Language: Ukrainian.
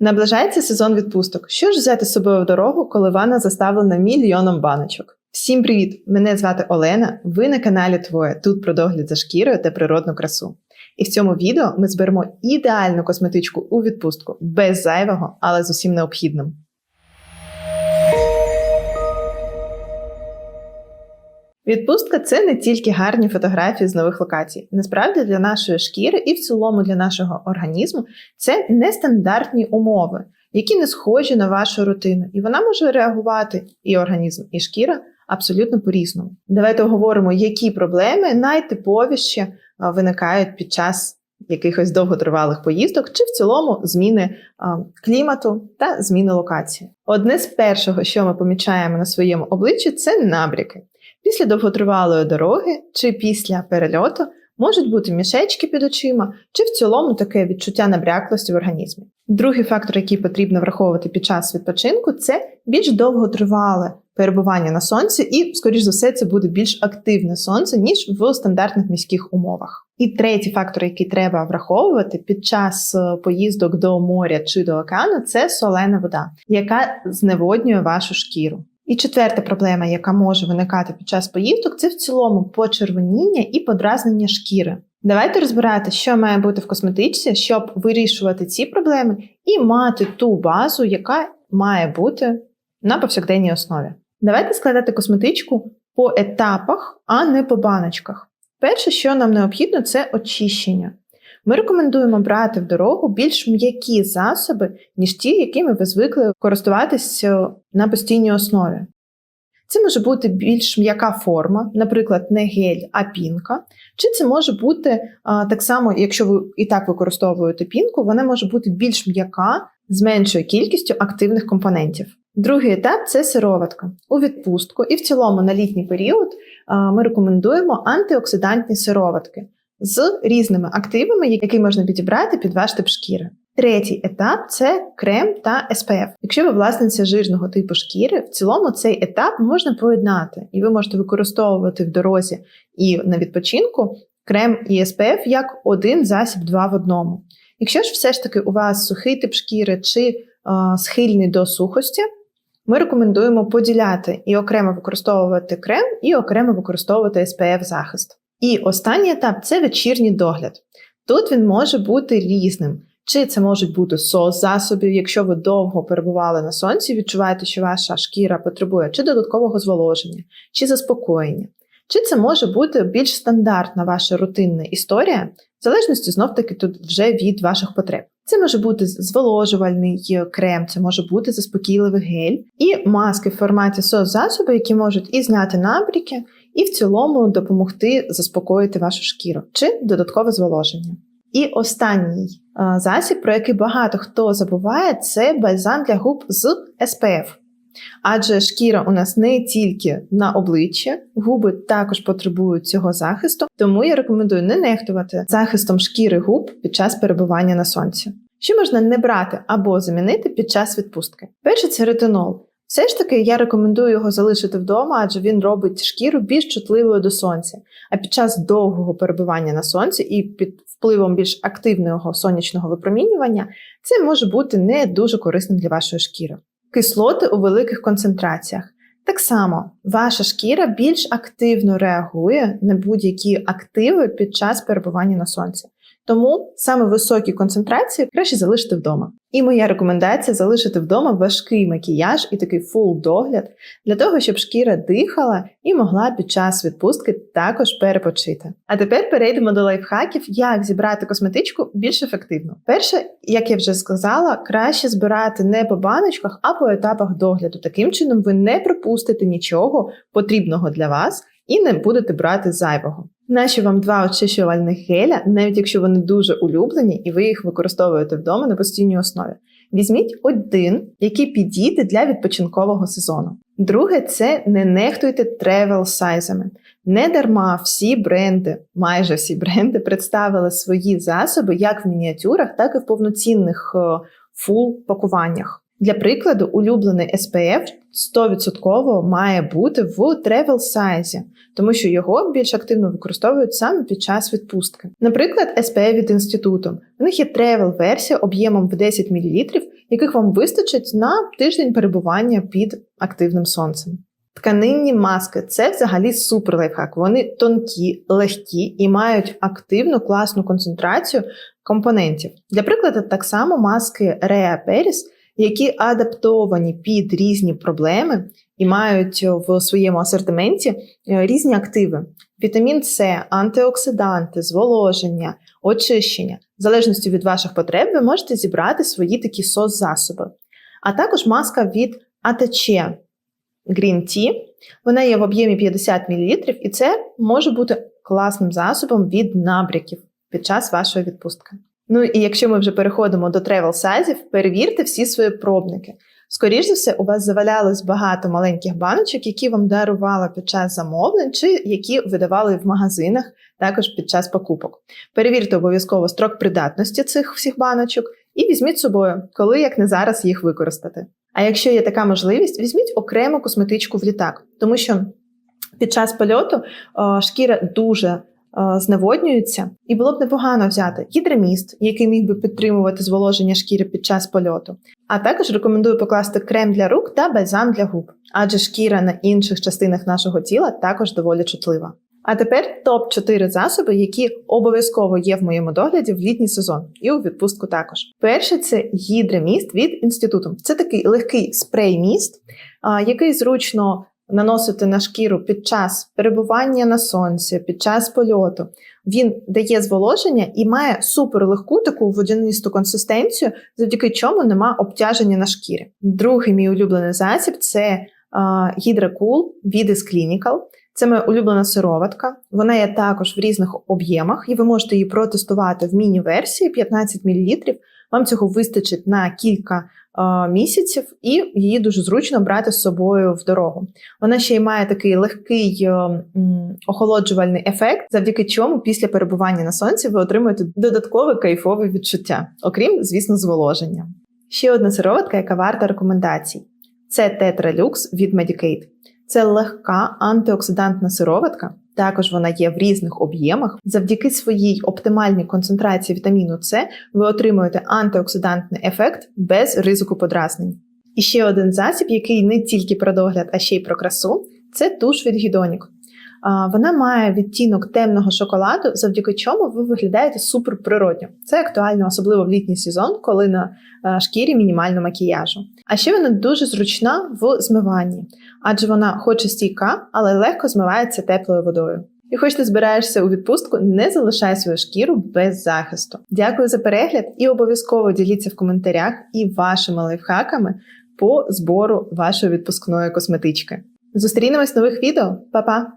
Наближається сезон відпусток. Що ж взяти з собою в дорогу, коли ванна заставлена мільйоном баночок? Всім привіт! Мене звати Олена. Ви на каналі Твоє. Тут про догляд за шкірою та природну красу. І в цьому відео ми зберемо ідеальну косметичку у відпустку без зайвого, але з усім необхідним. Відпустка це не тільки гарні фотографії з нових локацій. Насправді для нашої шкіри і в цілому для нашого організму це нестандартні умови, які не схожі на вашу рутину, і вона може реагувати і організм, і шкіра абсолютно по-різному. Давайте говоримо, які проблеми найтиповіші виникають під час якихось довготривалих поїздок, чи в цілому зміни клімату та зміни локації. Одне з першого, що ми помічаємо на своєму обличчі, це набряки. Після довготривалої дороги чи після перельоту можуть бути мішечки під очима, чи в цілому таке відчуття набряклості в організмі. Другий фактор, який потрібно враховувати під час відпочинку, це більш довготривале перебування на сонці, і, скоріш за все, це буде більш активне сонце, ніж в стандартних міських умовах. І третій фактор, який треба враховувати під час е, поїздок до моря чи до океану, це солена вода, яка зневоднює вашу шкіру. І четверта проблема, яка може виникати під час поїздок, це в цілому почервоніння і подразнення шкіри. Давайте розбирати, що має бути в косметичці, щоб вирішувати ці проблеми і мати ту базу, яка має бути на повсякденній основі. Давайте складати косметичку по етапах, а не по баночках. Перше, що нам необхідно, це очищення. Ми рекомендуємо брати в дорогу більш м'які засоби, ніж ті, якими ви звикли користуватися на постійній основі. Це може бути більш м'яка форма, наприклад, не гель, а пінка. Чи це може бути а, так само, якщо ви і так використовуєте пінку, вона може бути більш м'яка з меншою кількістю активних компонентів. Другий етап це сироватка. У відпустку і в цілому на літній період а, ми рекомендуємо антиоксидантні сироватки з різними активами, які можна підібрати під ваш тип шкіри. Третій етап це крем та SPF. Якщо ви власниця жирного типу шкіри, в цілому цей етап можна поєднати, і ви можете використовувати в дорозі і на відпочинку крем і SPF як один засіб два в одному. Якщо ж все ж таки у вас сухий тип шкіри чи е, схильний до сухості, ми рекомендуємо поділяти і окремо використовувати крем, і окремо використовувати SPF захист. І останній етап це вечірній догляд. Тут він може бути різним. Чи це можуть бути сос засобів, якщо ви довго перебували на сонці, відчуваєте, що ваша шкіра потребує чи додаткового зволоження, чи заспокоєння. Чи це може бути більш стандартна ваша рутинна історія, в залежності знов-таки тут вже від ваших потреб. Це може бути зволожувальний крем, це може бути заспокійливий гель і маски в форматі сос засоби, які можуть і зняти набріки, і в цілому допомогти заспокоїти вашу шкіру чи додаткове зволоження. І останній засіб, про який багато хто забуває, це бальзам для губ з SPF. Адже шкіра у нас не тільки на обличчі, губи також потребують цього захисту, тому я рекомендую не нехтувати захистом шкіри губ під час перебування на сонці. Що можна не брати або замінити під час відпустки? Перше це ретинол. Все ж таки, я рекомендую його залишити вдома, адже він робить шкіру більш чутливою до сонця. А під час довгого перебування на сонці і під впливом більш активного сонячного випромінювання це може бути не дуже корисним для вашої шкіри. Кислоти у великих концентраціях. Так само, ваша шкіра більш активно реагує на будь-які активи під час перебування на сонці. Тому саме високі концентрації краще залишити вдома. І моя рекомендація залишити вдома важкий макіяж і такий фул догляд для того, щоб шкіра дихала і могла під час відпустки також перепочити. А тепер перейдемо до лайфхаків, як зібрати косметичку більш ефективно. Перше, як я вже сказала, краще збирати не по баночках, а по етапах догляду. Таким чином, ви не пропустите нічого потрібного для вас і не будете брати зайвого. Наші вам два очищувальних геля, навіть якщо вони дуже улюблені і ви їх використовуєте вдома на постійній основі. Візьміть один, який підійде для відпочинкового сезону. Друге, це не нехтуйте тревел сайзами. Не дарма всі бренди, майже всі бренди, представили свої засоби як в мініатюрах, так і в повноцінних фул пакуваннях. Для прикладу, улюблений SPF 100% має бути в travel size, тому що його більш активно використовують саме під час відпустки. Наприклад, SPF від інституту. У них є travel версія об'ємом в 10 мл, яких вам вистачить на тиждень перебування під активним сонцем. Тканинні маски це взагалі супер лайфхак. Вони тонкі, легкі і мають активну класну концентрацію компонентів. Для прикладу, так само маски Rea Peris, які адаптовані під різні проблеми і мають в своєму асортименті е, різні активи: вітамін С, антиоксиданти, зволоження, очищення. В залежності від ваших потреб, ви можете зібрати свої такі сос-засоби. А також маска від АТЧ Green Tea. Вона є в об'ємі 50 мл, і це може бути класним засобом від набряків під час вашої відпустки. Ну і якщо ми вже переходимо до тревел сайзів, перевірте всі свої пробники. Скоріше за все, у вас завалялось багато маленьких баночок, які вам дарували під час замовлень, чи які видавали в магазинах також під час покупок. Перевірте обов'язково строк придатності цих всіх баночок і візьміть з собою, коли як не зараз їх використати. А якщо є така можливість, візьміть окрему косметичку в літак, тому що під час польоту шкіра дуже зневоднюється, і було б непогано взяти гідроміст, який міг би підтримувати зволоження шкіри під час польоту. А також рекомендую покласти крем для рук та бальзам для губ, адже шкіра на інших частинах нашого тіла також доволі чутлива. А тепер топ 4 засоби, які обов'язково є в моєму догляді в літній сезон і у відпустку також. Перше це гідроміст від інституту. Це такий легкий спрей-міст, який зручно наносити на шкіру під час перебування на сонці, під час польоту. Він дає зволоження і має суперлегку таку водянисту консистенцію, завдяки чому нема обтяження на шкірі. Другий мій улюблений засіб це Гідракул від Clinical. Це моя улюблена сироватка. Вона є також в різних об'ємах, і ви можете її протестувати в міні-версії 15 мл. Вам цього вистачить на кілька місяців, і її дуже зручно брати з собою в дорогу. Вона ще й має такий легкий е, охолоджувальний ефект, завдяки чому після перебування на сонці ви отримуєте додаткове кайфове відчуття, окрім, звісно, зволоження. Ще одна сироватка, яка варта рекомендацій. Це Tetra Lux від Medicaid. Це легка антиоксидантна сироватка. Також вона є в різних об'ємах. Завдяки своїй оптимальній концентрації вітаміну С ви отримуєте антиоксидантний ефект без ризику подразнень. І ще один засіб, який не тільки про догляд, а ще й про красу, це туш від Гідонік. Вона має відтінок темного шоколаду, завдяки чому ви виглядаєте супер природньо. Це актуально, особливо в літній сезон, коли на шкірі мінімально макіяжу. А ще вона дуже зручна в змиванні, адже вона хоч і стійка, але легко змивається теплою водою. І хоч ти збираєшся у відпустку, не залишай свою шкіру без захисту. Дякую за перегляд і обов'язково діліться в коментарях і вашими лайфхаками по збору вашої відпускної косметички. Зустрінемось в нових відео, Па-па!